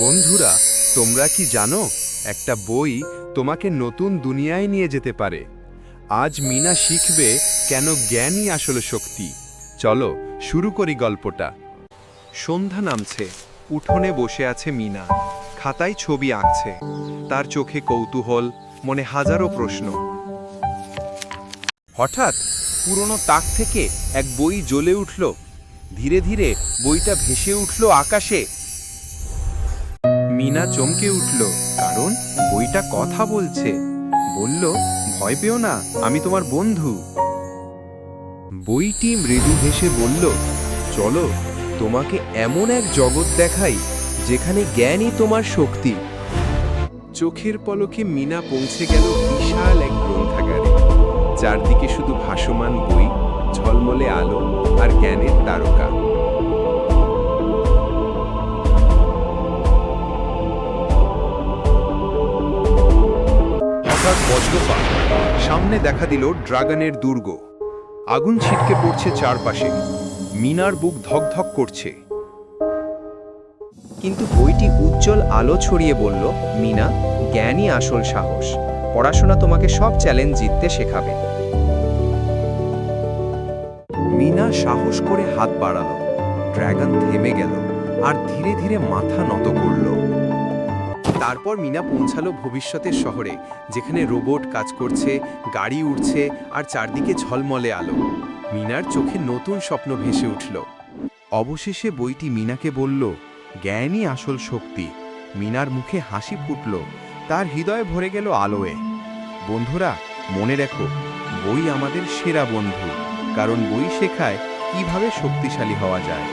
বন্ধুরা, তোমরা কি জানো, একটা বই তোমাকে নতুন দুনিয়ায় নিয়ে যেতে পারে। আজ মিনা শিখবে কেন জ্ঞানই আসলে শক্তি। চলো, শুরু করি গল্পটা। সন্ধ্যা নামছে, উঠোনে বসে আছে মিনা। খাতায় ছবি আঁকছে। তার চোখে কৌতূহল, মনে হাজারো প্রশ্ন। হঠাৎ, পুরনো তাক থেকে এক বই জ্বলে উঠল। ধীরে ধীরে বইটা ভেসে উঠল আকাশে। মিনা চমকে উঠল। কারণ বইটা কথা বলছে। বলল, ভয় পেও না, আমি তোমার বন্ধু। বইটি মৃদু হেসে বলল, চলো, তোমাকে এমন এক জগৎ দেখাই, যেখানে জ্ঞানই তোমার শক্তি। চোখের পলকে মিনা পৌঁছে গেল বিশাল এক গ্রন্থাগারে। চারদিকে শুধু ভাসমান বই, ঝলমলে আলো আর জ্ঞানের তারকা। বজ্রপাত সামনে দেখা দিল ড্রাগনের দুর্গ। আগুন ছিটকে পড়ছে চারপাশে। মিনার বুক ধকধক করছে। কিন্তু বইটি উজ্জ্বল আলো ছড়িয়ে বলল, মিনা, জ্ঞানই আসল সাহস। পড়াশোনা তোমাকে সব চ্যালেঞ্জ জিততে শেখাবে। মিনা সাহস করে হাত বাড়ালো। ড্রাগন থেমে গেল আর ধীরে ধীরে মাথা নত করল। তারপর মিনা পৌঁছালো ভবিষ্যতের শহরে, যেখানে রোবট কাজ করছে, গাড়ি উঠছে আর চারদিকে ঝলমলে আলো। মিনার চোখে নতুন স্বপ্ন ভেসে উঠল। অবশেষে বইটি মিনাকে বলল, জ্ঞানই আসল শক্তি। মিনার মুখে হাসি ফুটল, তার হৃদয় ভরে গেল আলোয়ে। বন্ধুরা, মনে রেখো, বই আমাদের সেরা বন্ধু, কারণ বই শেখায় কীভাবে শক্তিশালী হওয়া যায়।